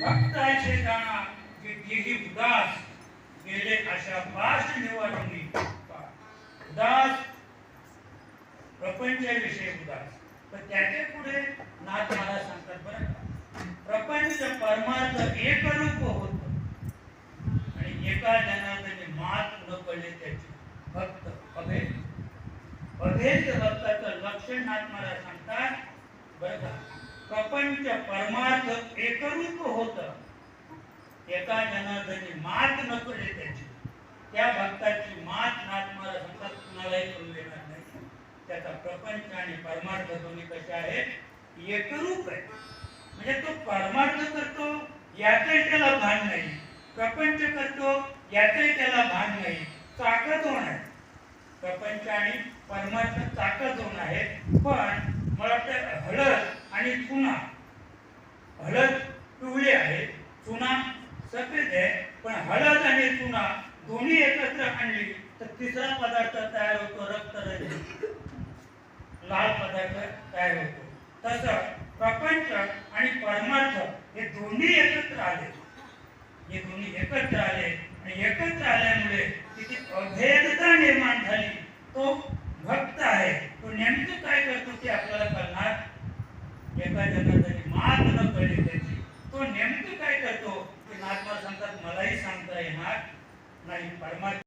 भक्त ऐसे जाणा की तेही उदास गेले अशा पाच निवारणी उदास प्रपंचाविषयी उदास. पण त्याचे पुढे नाथ महाराज सांगतात बरं का. प्रपंच परमार्थ एक रूप होत आणि एका जनाने मात न पडले त्याचे भक्त अभेद. अभेद भक्ताचं लक्षण नाथ महाराज सांगतात. बरं का. प्रपंच परमार्थ एकरूप होत. एका जनार्दनी मात न कळले त्याची. त्या भक्ताची मात नाथ महाराज कुणालाही करू देणार नाही. त्याचा प्रपंच आणि परमार्थ दोन्ही कसे आहेत? एकरूप आहे म्हणजे तो परमार्थ करतो याचंही त्याला भान नाही. प्रपंच करतो याचंही त्याला भान नाही. ताकद दोन आहे प्रपंच आणि परमार्थ ताकद दोन आहेत. पण आणि चुना. हळद पिवळी आहे चुना सफेद आहे पण हळद आणि चुना दोन्ही एकत्र आणली तर तिसरा पदार्थ तयार होतो रक्त लाल पदार्थ तयार होतो. तसं प्रपंच आणि परमार्थ हे दोन्ही एकत्र आले. हे दोन्ही एकत्र आले आणि एकत्र आल्यामुळे तिथे अभेदता निर्माण झाली. तो करण्यासाठी महात्मा पडली त्याची. तो नेमकं काय करतो? ते महात्मा सांगतात मलाही सांगता येणार नाही. परमात्मा